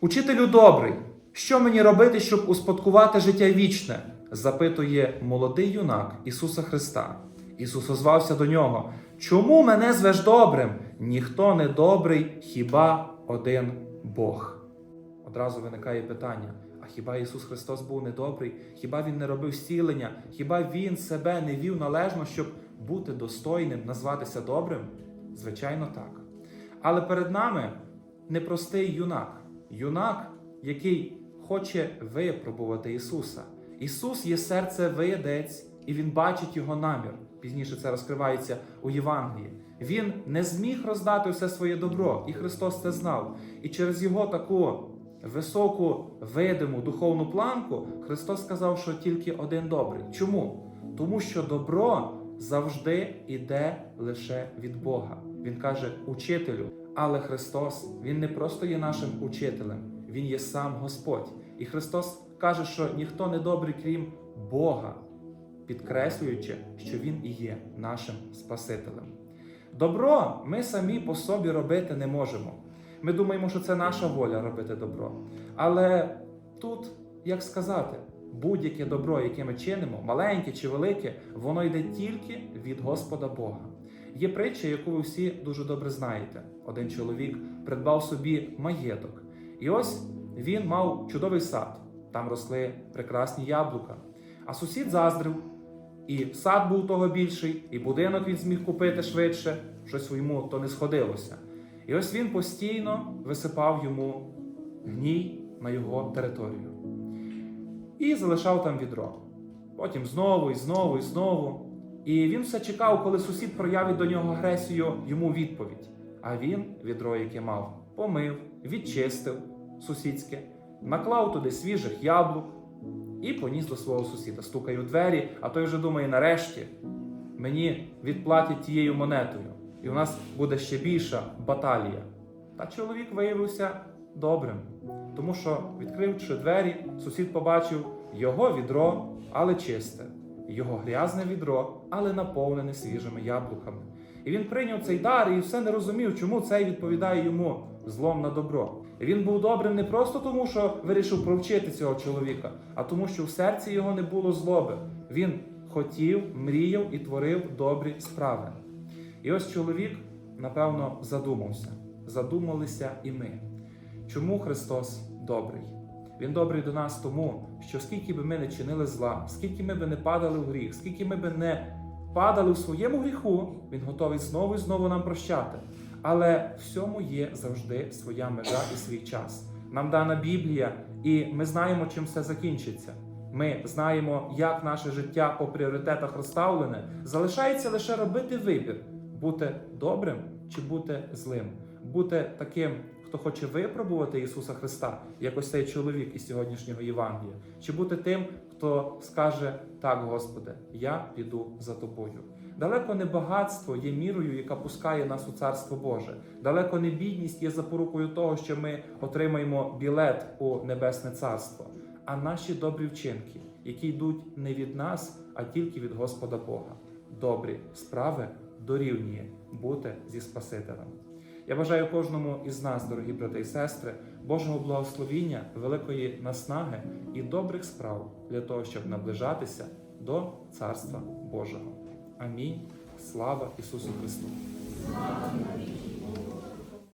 Учителю добрий, що мені робити, щоб успадкувати життя вічне? запитує молодий юнак Ісуса Христа. Ісус озвався до нього: Чому мене звеш добрим? Ніхто не добрий, хіба один Бог. Одразу виникає питання: а хіба Ісус Христос був недобрий? Хіба Він не робив зцілення? Хіба Він себе не вів належно, щоб бути достойним, назватися добрим? Звичайно, так. Але перед нами непростий юнак, юнак, який хоче випробувати Ісуса. Ісус є серце виядець, і Він бачить його намір. Пізніше це розкривається у Євангелії. Він не зміг роздати все своє добро, і Христос це знав. І через його таку високу видиму духовну планку Христос сказав, що тільки один добрий. Чому? Тому що добро завжди йде лише від Бога. Він каже учителю. Але Христос, Він не просто є нашим учителем, Він є сам Господь. І Христос каже, що ніхто не добрий, крім Бога, підкреслюючи, що Він і є нашим Спасителем. Добро ми самі по собі робити не можемо. Ми думаємо, що це наша воля робити добро. Але тут, як сказати, будь-яке добро, яке ми чинимо, маленьке чи велике, воно йде тільки від Господа Бога. Є притча, яку ви всі дуже добре знаєте. Один чоловік придбав собі маєток. І ось він мав чудовий сад. Там росли прекрасні яблука. А сусід заздрив, і сад був того більший, і будинок він зміг купити швидше, щось йому то не сходилося. І ось він постійно висипав йому гній на його територію і залишав там відро. Потім знову і знову і знову. І він все чекав, коли сусід проявить до нього агресію йому відповідь. А він відро, яке мав, помив, відчистив сусідське, наклав туди свіжих яблук і поніс до свого сусіда. Стукає у двері, а той вже думає, нарешті мені відплатять тією монетою, і у нас буде ще більша баталія. Та чоловік виявився добрим, тому що, відкривши двері, сусід побачив його відро, але чисте, його грязне відро, але наповнене свіжими яблуками. І він прийняв цей дар і все не розумів, чому цей відповідає йому злом на добро. І він був добрим не просто тому, що вирішив провчити цього чоловіка, а тому, що в серці його не було злоби. Він хотів, мріяв і творив добрі справи. І ось чоловік, напевно, задумався. Задумалися і ми. Чому Христос добрий? Він добрий до нас тому, що скільки би ми не чинили зла, скільки ми би не падали в гріх, скільки ми би не падали в своєму гріху, Він готовий знову і знову нам прощати. Але всьому є завжди своя межа і свій час. Нам дана Біблія, і ми знаємо, чим все закінчиться. Ми знаємо, як наше життя по пріоритетах розставлене. Залишається лише робити вибір: бути добрим чи бути злим, бути таким, хто хоче випробувати Ісуса Христа, як ось цей чоловік із сьогоднішнього Євангелія, чи бути тим, хто скаже так, Господи, я піду за тобою. Далеко не багатство є мірою, яка пускає нас у Царство Боже. Далеко не бідність є запорукою того, що ми отримаємо білет у Небесне Царство, а наші добрі вчинки, які йдуть не від нас, а тільки від Господа Бога. Добрі справи дорівнює бути зі Спасителем. Я бажаю кожному із нас, дорогі брати і сестри, Божого благословіння, великої наснаги і добрих справ для того, щоб наближатися до Царства Божого. Амінь. Слава Ісусу Христу!